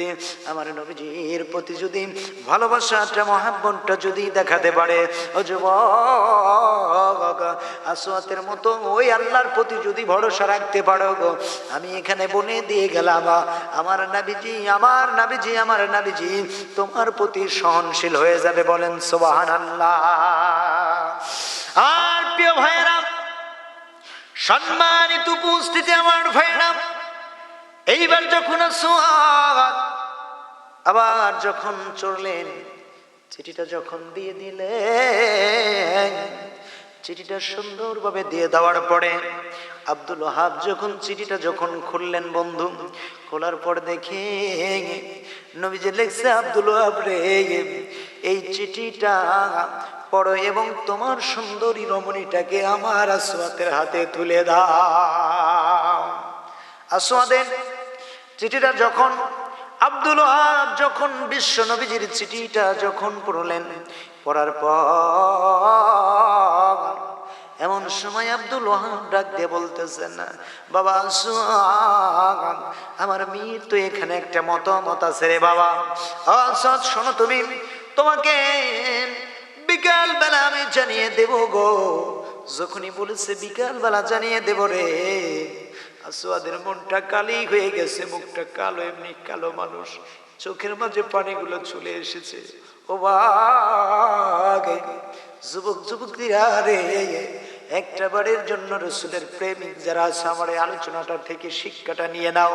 যদি, আমার নবীজির প্রতি যদি ভালোবাসাটা মহাব্বনটা যদি দেখাতে পারে। ও যুবক, আসওয়াতের মতো ওই আল্লাহর প্রতি যদি ভরসা রাখতে পারো গো। আমি এখানে বনে দিয়ে গেলাম, আমার নাবিজি আমার নাবিজি আমার নাবিজি, তোমার প্রতি সহনশীল হয়ে যাবে বলেন সোবাহান আল্লাহ আর প্রিয় ভাইয়েরা, সম্মানিত উপস্থিতি আমার ভাইয়েরা, এইবার যখন সোহাগ আবার যখন চললেন চিঠিটা যখন দিয়ে দিলেন, চিঠিটা সুন্দরভাবে দিয়ে দেওয়ার পরে আব্দুল ওহাব যখন চিঠিটা যখন খুললেন, বন্ধু, খোলার পর দেখে নবীজি লেখছে, আব্দুল ওহাব রে, এই চিঠিটা পড়ো এবং তোমার সুন্দরী রমণীটাকে আমার আসওয়াতের হাতে তুলে দাও। আসওয়াদের চিঠিটা যখন আব্দুল যখন বিশ্ব নবীজির চিঠিটা যখন পড়লেন, পড়ার পর এমন সময় আব্দুল ডাক দিয়ে বলতেছেন, বাবা আমার মেয়ের তো এখানে একটা মতামত আছে রে বাবা। আসওয়াদ শোনো তুমি, তোমাকে বিকাল বেলা আমি জানিয়ে দেব গো। যখনই বলেছে বিকাল বেলা জানিয়ে দেব রে আসোয়াদের মনটা কালি হয়ে গেছে, মুখটা কালো, এমনি কালো মানুষ। চোখের মাঝে পানিগুলো চলে এসেছে। ও বাগে যুবক যুবতীরা রে, একটা বারের জন্য রসুলের প্রেমিক যারা আছে, আমার আলোচনাটা থেকে শিক্ষাটা নিয়ে নাও।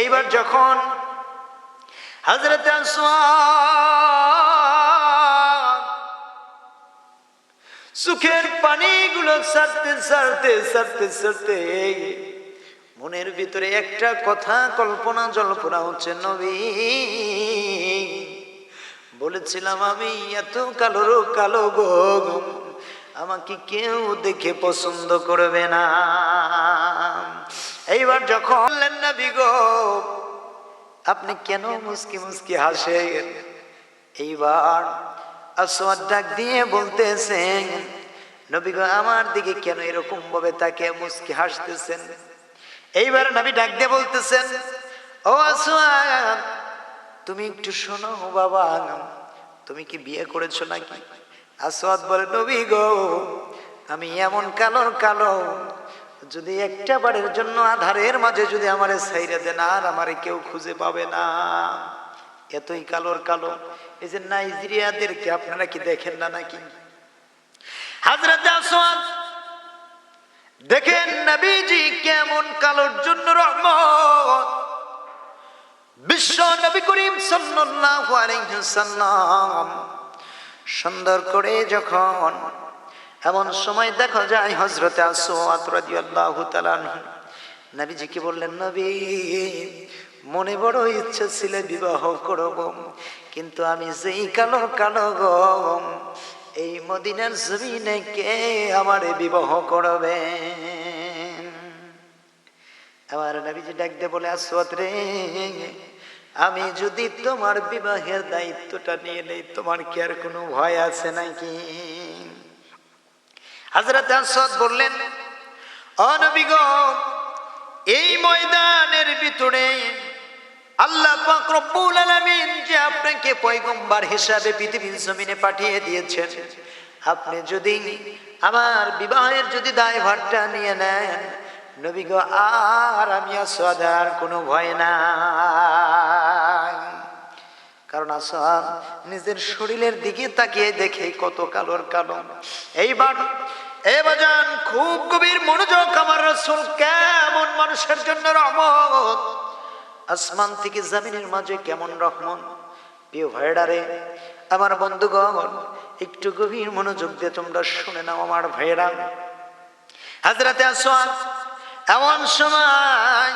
এইবার যখন হাজরত সুখের পানিগুলো সারতে সারতে সারতে সারতে মনের ভিতরে একটা কথা কল্পনা জল্পনা হচ্ছে, নবী, বলেছিলাম আমি এত কালোর কালো গো, আমাকে কেউ দেখে পছন্দ করবে না। এইবার যখন না বিগো আপনি কেন মুসকি মুসকি হাসেন? এইবার আসওয়াদ ডাক দিয়ে বলতেছেন, নবী আমার দিকে কেন এরকম ভাবে তাকে মুসকি হাসতেছেন? এইবার নবী ডাক দিয়ে বলতেছেন, ও আসওয়াদ তুমি একটু শোনো বাবা, তুমি কি বিয়ে করেছ নাকি? আসওয়াদ বলে, নবী গো, আমি এমন কালোর কালো, যদি একটা বারের জন্য আধারের মাঝে যদি আমারে সাইরে দেন, আর আমারে কেউ খুঁজে পাবে না। এতই কালোর কালো। এই যে নাইজেরিয়াদেরকে আপনারা কি দেখেন না নাকি? হাজরত আসওয়াদ দেখেন নবীজি কেমন কালোর জন্য রহমত। বিশ্ব নবী করিম সাল্লাল্লাহু আলাইহি সাল্লাম সুন্দর করে যখন এমন সময় দেখা যায় হযরতে আসওয়াদ রাদিয়াল্লাহু তাআলা নবীজি কি বললেন, নবী, মনে বড় ইচ্ছে ছিল বিবাহ করব, কিন্তু আমি যেই কালো কালো গম এই মদিনার জমিনে কে আমারে বিবাহ করবে আমার নবীজি ডাক দিয়ে বলে, আসওয়াত রে, আমি যদি তোমার বিবাহের দায়িত্বটা নিয়ে নেই, তোমার কি আর কোনো ভয় আছে নাকি? হাজরত আসওয়াদ বললেন অনবী গো, এই ময়দানের ভিতরে আল্লাহ পাক রব্বুল আলামিন যে আপনাকে পয়গম্বর হিসাবে পৃথিবীর জমিনে পাঠিয়ে দিয়েছেন, আপনি যদি আমার বিবাহের যদি দায়ভারটা নিয়ে নেন, নবী গো, আর আমি আসাদার কোনো ভয় না কারণ আসাদ নিজের শরীরের দিকে তাকিয়ে দেখে কত কালোর কালো। এইবার এ বাজান খুব গভীর মনোযোগ আমার রসুল কেমন মানুষের জন্য রহমত। আসমান থেকে জামিনের মাঝে কেমন রহমত? প্রিয় ভাইডারে আমার বন্ধুগণ, একটু গভীর মনোযোগ দিয়ে তোমরা শুনে নাও আমার ভাইয়েরা। হাজরাতে আসওয়ান, এমন সময়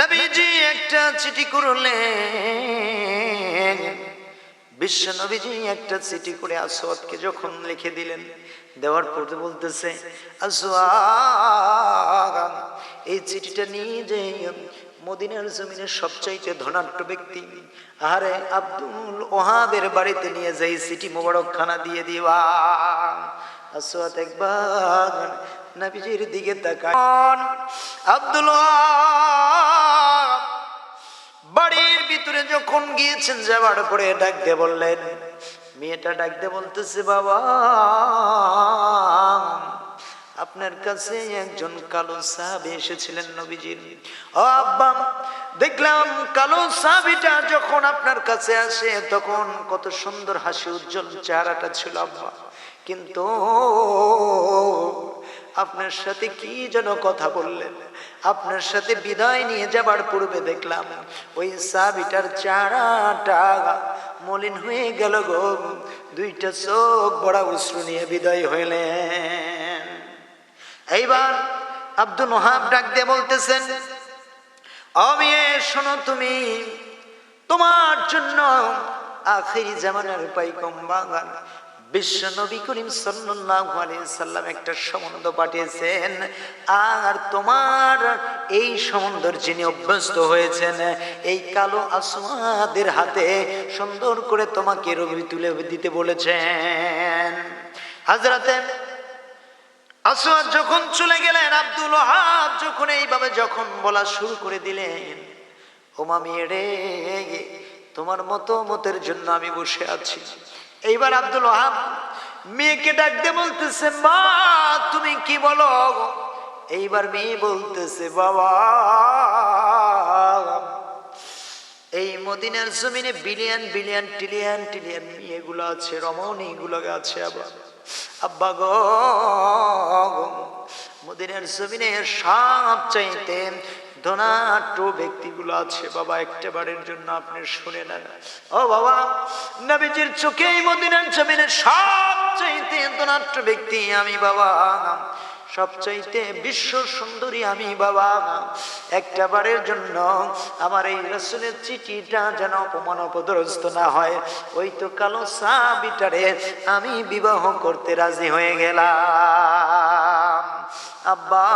নবীজি একটা চিঠি করলেন। বিশ্ব নবীজি একটা চিঠি করে আসওয়াদকে যখন লিখে দিলেন, দেওয়ার পরে বলতেছে, আসওয়াদ, এই চিঠিটা নিয়ে যে মদিনার জমিনের সবচাইতে ধনাঢ্য ব্যক্তি। আরে আব্দুল ওহাবের বাড়িতে নিয়ে যাই সিটি মোবারক খানা দিয়ে দিবা। আসওয়াত একবার নবীজির দিকে তাকান। আব্দুল বাড়ির ভিতরে যখন গিয়েছেন যাবার পরে ডাক দিয়ে বললেন, মেয়েটা ডাক দিয়ে বলতেছে, বাবা। আপনার কাছে একজন কালো সাহাবি এসেছিলেন নবীজির ও আব্বা, দেখলাম কালো সাহাবিটা যখন আপনার কাছে আসে, তখন কত সুন্দর হাসি, উজ্জ্বল চেহারাটা ছিল আব্বা। কিন্তু আপনার সাথে কি যেন কথা বললেন? আপনার সাথে বিদায় নিয়ে যাবার পূর্বে দেখলাম, ওই সাবিটার চারাটা মলিন হয়ে গেল গো। দুইটা চোখ বড় উশ্রু নিয়ে বিদায় হইলেন। এইবার আব্দুল ওহাব ডাক দিয়ে বলতেছেন, অমিয়ে, শোনো তুমি, তোমার জন্য আখেরি জামানার পাইকম বাগান বিশ্ব নবী করিম সাল্লাল্লাহু আলাইহি সাল্লাম একটা সম্বন্ধ পাঠিয়েছেন, আর তোমার এই সম্বন্ধের যিনি অভ্যস্ত হয়েছেন, এই কালো আসমাদের হাতে সুন্দর করে তোমাকে রবি তুলে দিতে বলেছেন। হাজরাতে আসওয়াদ যখন চলে গেলেন, আব্দুল ওহাব যখন এইভাবে যখন বলা শুরু করে দিলেন, ও মামি রে, তোমার মতো মতের জন্য আমি বসে আছি। এইবার আব্দুল ওহাব মেয়েকে ডাকতে বলতেছে, মা, তুমি কি বলো? এইবার মেয়ে বলতেছে, বাবা, এই মদিনার জমিনে বিলিয়ন বিলিয়ন ট্রিলিয়ন ট্রিলিয়ন মেয়েগুলো আছে, রমণীগুলো আছে আবার। আব্বা গো। মদিনের জমিনের সব চাইতে ধনাট্য ব্যক্তিগুলো আছে। বাবা একটা বারের জন্য আপনি শুনে নেন ও বাবা, নবীজির চোখে মদিনের মদিনার সাপ সব চাইতে ধনাট্য ব্যক্তি আমি, বাবা। সবচাইতে বিশ্ব সুন্দরী আমি বাবা। একটা বারের জন্য আমার এই রসুলের চিঠিটা যেন অপমান অপদরস্ত না হয়। ওই তো কালো সাবিটারে আমি বিবাহ করতে রাজি হয়ে গেলাম। আব্বা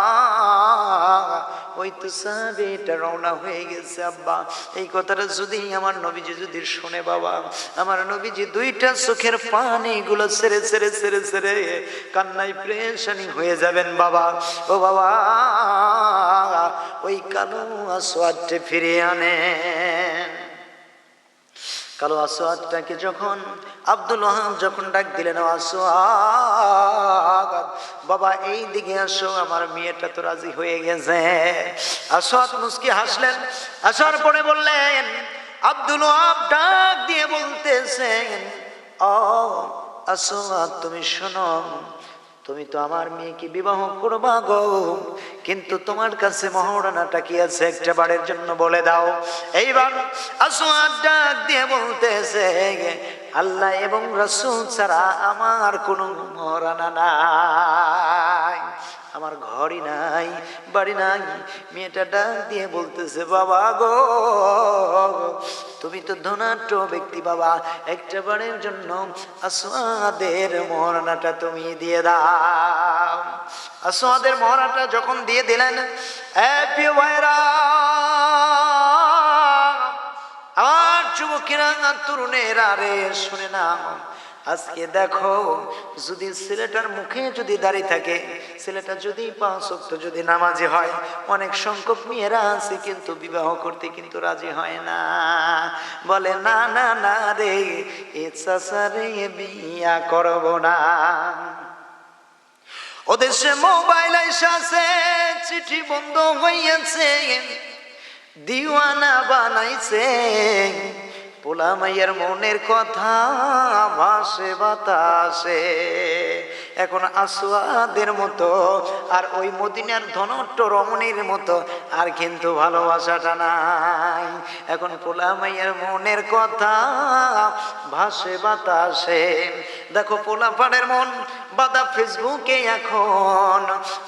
ওই তো সাবিটা রওনা হয়ে গেছে, আব্বা। এই কথাটা যদি আমার নবীজি যদি শোনে, বাবা। আমার নবীজি দুইটা চোখের পানি গুলো সেরে সেরে সেরে সেরে কান্নায় প্রেশানি হয়ে যাবেন, বাবা। ও বাবা, ওই কালো আসোয়াদটা ফিরে আনেন। কালো আসোয়াদটাকে যখন আব্দুল ওহাব যখন ডাক দিলেন আসোয়াদ বাবা, এই দিকে আসো, আমার মেয়েটা তো রাজি হয়ে গেছে। আসোয়াদ মুস্কি হাসলেন আসার পরে বললেন, আব্দুল ওহাব ডাক দিয়ে বলতেছেন, ও আসোয়াদ তুমি শোনো তুমি তো আমার মেয়েকে বিবাহ করবা গো। কিন্তু তোমার কাছে মহারানাটা কি আছে একটা বারের জন্য বলে দাও। এইবার আসোয়ার ডাক দিয়ে বলতেছে, আল্লাহ এবং রসুল ছাড়া আমার কোনো মহারানা নাই। আমার ঘরই নাই, বাড়ি নাই। মেয়েটা ডাক দিয়ে বলতেছে, বাবা গো তুমি তো ধনাঢ্য ব্যক্তি বাবা। একটা বারের জন্য আসাদের মহারণাটা তুমি দিয়ে দাও। আসাদের মহারাটা যখন দিয়ে দিলেন আমার যুবকেরা, তরুণেরা রে, শুনে না আজকে দেখো, যদি ছেলেটার মুখে যদি দাঁড়িয়ে থাকে, ছেলেটা যদি পাঁচ অক্ট যদি নামাজি হয়, অনেক সংখ্যক মেয়েরা আছে কিন্তু বিবাহ করতে কিন্তু রাজি হয় না। বলে, না না না রে, এ চাষারে বিয়া করব না। ওদেশে মোবাইল এসে চিঠি বন্ধ হইয়াছে, দিওয়ানা বানাইছে। পোলা মাইয়ার মনের কথা ভাসে বাতাসে। এখন আসুয়াদের মতো, আর ওই মদিনার ধনট্ট রমণীর মতো, আর কিন্তু ভালোবাসাটা নাই। এখন পোলা মাইয়ের মনের কথা ভাসে বাতাসে। দেখো পোলা পাড়ের মন, বাদা ফেসবুকে এখন,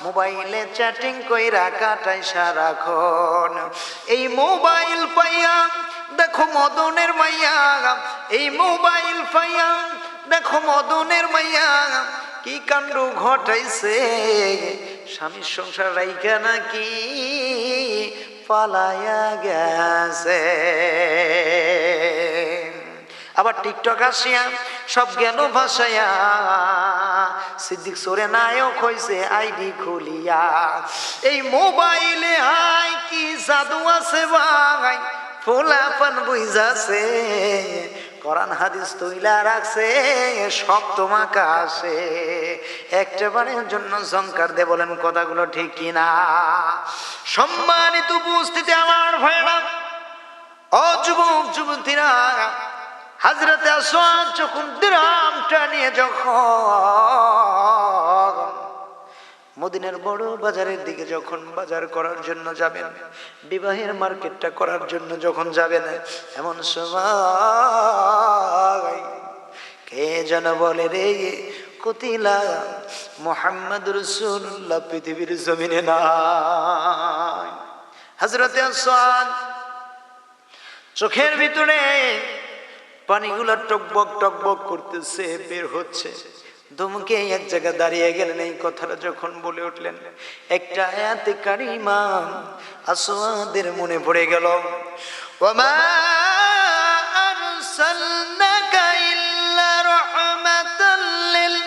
মোবাইলে চ্যাটিং কইরা কাটাই সারাক্ষণ। এই মোবাইল পাইয়া, দেখো মদনের মাইয়া, এই মোবাইল পাইয়া, দেখো মদনের মাইয়া কি কাণ্ড ঘটাইছে? স্বামীর সংসার রাইকা নাকি পালায়া গেছে? আবার টিকটক আসিয়া সব জ্ঞান ভাসাইয়া সিদ্দিক সোরে নায়ক হইছে, আইডি খুলিয়া। এই মোবাইলে হাই কি জাদু আছে ভাই? পোলাপান বুঝাছে কোরআন হাদিস তৈলা রাখছে, সব তোমাকে আসে। একটা জন্য সংকার দে বলেন কথাগুলো ঠিক কিনা। সম্মানিত উপস্থিতি আমার ভাইরা ও যুবক, যুবতীরা, হাজরতে আসওয়াদ যখন দিরামটা নিয়ে যখন মদিনার বড় বাজারের দিকে যখন বাজার করার জন্য যাবেন, বিবাহের মার্কেটটা করার জন্য যখন যাবেন, এমন সময় কে যেন বলে রে, কতিলা মোহাম্মদ রসুল্লাহ পৃথিবীর জমিনে নাই। হজরতে চোখের ভিতরে পানিগুলো টকবক টকবক করতেছে, বের হচ্ছে। ধমকে এক জায়গায় দাঁড়িয়ে গেলেন, এই কথাটা যখন বলে উঠলেন, একটা আয়াতে কারিমা আসওয়াদের মনে পড়ে গেল। ওমা আরসালনাকা ইল্লা রাহমাতাল লিল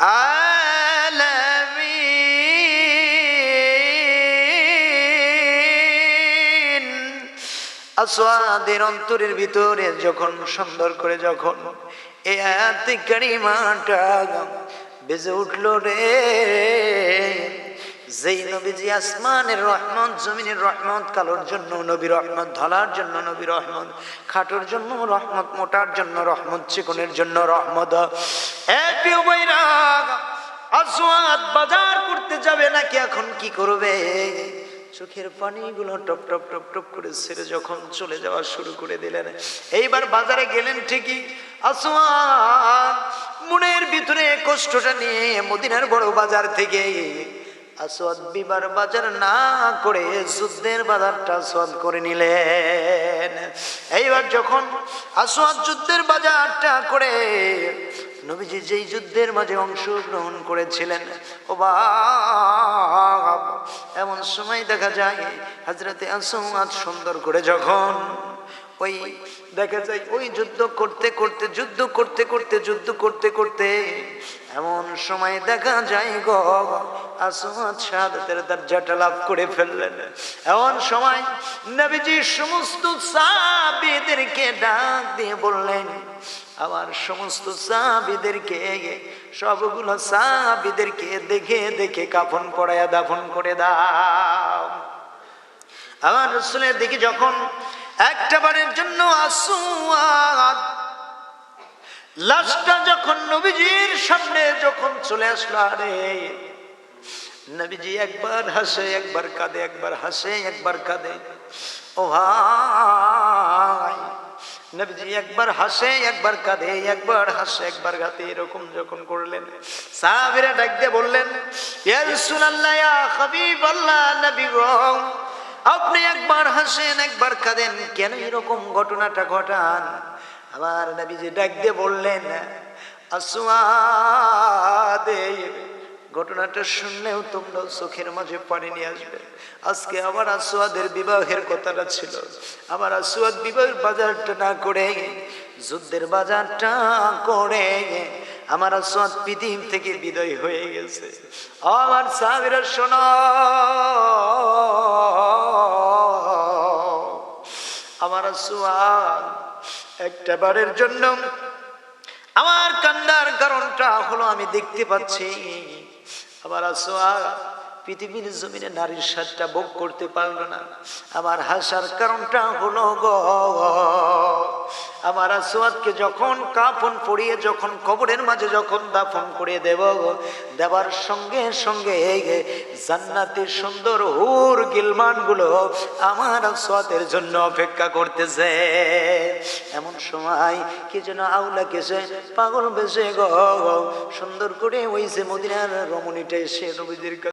আলামিন। আসওয়াদের অন্তরের ভিতরে যখন সুন্দর করে, যখন এই আয়াতে কারিমাটা বেজে উঠল রে। যেই নবীজি আসমানের রহমত, জমিনের রহমত, কালোর জন্য নবী রহমত, ধলার জন্য নবী রহমত, খাটোর জন্য রহমত, মোটার জন্য রহমত, চিকনের জন্য রহমত। এ বাজার করতে যাবে নাকি এখন কি করবে? চোখের পানিগুলো টপ টপ টপ টপ করে ছেড়ে যখন চলে যাওয়া শুরু করে দিলেন। এইবার বাজারে গেলেন ঠিকই। আসওয়াদ মনের ভিতরে কষ্টটা নিয়ে মদিনার বড় বাজার থেকে আসওয়াদ বিবার বাজার না করে যুদ্ধের বাজারটা আসওয়াদ করে নিলেন। এইবার যখন আসওয়াদ যুদ্ধের বাজারটা করে নবীজি যেই যুদ্ধের মাঝে অংশগ্রহণ করেছিলেন ও বাব এমন সময় দেখা যায় হাজরাতে আসওয়াদ সুন্দর করে যখন ওই দেখা যায়, ওই যুদ্ধ করতে করতে, যুদ্ধ করতে করতে, যুদ্ধ করতে করতে এমন সময় দেখা যায় গো আসমাত শাহাদাতের দরজাটা লাভ করে ফেললেন। এমন সময় নবীজি সমস্ত সাহাবীদেরকে ডাক দিয়ে বললেন, আমার সমস্ত সাহাবীদেরকে সবগুলো সাহাবীদেরকে দেখে দেখে কাফন পড়ায়া দাফন করে দাও। আমার রসুলের দিকে যখন একটা বারের জন্য আসুয়াদ, লাশটা যখন নবীজির সামনে যখন চলে আসলো, আরে, নবীজি একবার হাসে, একবার কাঁদে, একবার হাসে, একবার কাঁদে। ও ভাই নবীজি একবার হাসে, একবার কাঁদে, একবার হাসে, একবার কাঁদে এরকম যখন করলেন। সাহাবীরা ডাক দিয়ে বললেন, ইয়া রাসূলুল্লাহ, ইয়া হাবিবাল্লাহ, নবী আপনি একবার হাসেন, একবার কাঁদেন, কেন এরকম ঘটনাটা ঘটান? আবার নবীজি ডাক দিয়ে বললেন আসুয়াদে ঘটনাটা শুনলেও তোমরা চোখের মাঝে পানি নিয়ে আসবে। আজকে আমার আসুয়াদের বিবাহের কথাটা ছিল। আমার আসুয়াদ বিবাহের বাজারটা না করে, যুদ্ধের বাজারটা করে, আমার আসুয়াদ পৃথিবী থেকে বিদায় হয়ে গেছে। আমার সাবিরা শোনো। আমার আসুয়াদ একটা বারের জন্য আমার কান্দার কারণটা হলো আমি দেখতে পাচ্ছি। আমার আসোয়া পৃথিবীর জমিনে নারীর স্বাদটা ভোগ করতে পারল না। আমার হাসার কারণটা হলো গ। আমার আসোয়াদকে যখন কাফন পড়িয়ে যখন কবরের মাঝে যখন দাফন করে দেব দেবার সঙ্গে সঙ্গে জান্নাতের সুন্দর হুর গিলমানগুলো আমার আসোয়াদের জন্য অপেক্ষা করতেছে। এমন সময় কি যেন আউলা কেসে পাগল বেসে গ, সুন্দর করে ওই যে মদিনার রমণীটা এসে নবীদের কাছে